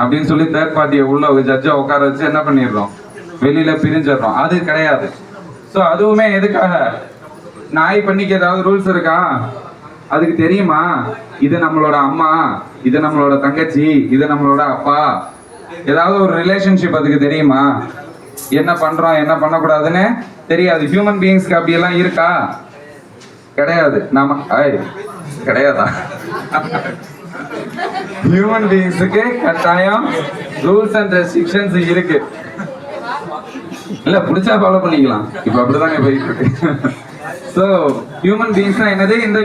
அப்படின்னு சொல்லி தேர்ட் பார்ட்டியை உள்ள ஜட்ஜை உட்கார வச்சு என்ன பண்ணிடுறோம்? வெளியில பிரிஞ்சிடறோம். அது கிடையாது. ஸோ அதுவுமே எதுக்காக? நாய் பண்ணிக்கு ஏதாவது ரூல்ஸ் இருக்கா? அதுக்கு தெரியுமா? இது நம்மளோட அம்மா இது நம்மளோட தங்கச்சி இது நம்மளோட அப்பா. ஏதாவது ஒரு ரிலேஷன்ஷிப் அதுக்கு தெரியுமா? என்ன பண்றோம் என்ன பண்ணக்கூடாதுன்னு தெரியாது. ஹியூமன் பீயிங்ஸ்க்கு அப்படியெல்லாம் இருக்கா? கிடையாது. நாம கிடையாதா? ஹியூமன் பீயிங்ஸுக்கு கட்டாயம் ரூல்ஸ் அண்ட் ரெஸ்ட்ரிக்ஷன்ஸ் இருக்கு. இல்ல பிடிச்சா ஃபாலோ பண்ணிக்கலாம். இப்ப அப்படிதாங்க போயிட்டு இருக்கு. ஸோ ஹியூமன் பீயிங்ஸ்னா என்னது? இந்த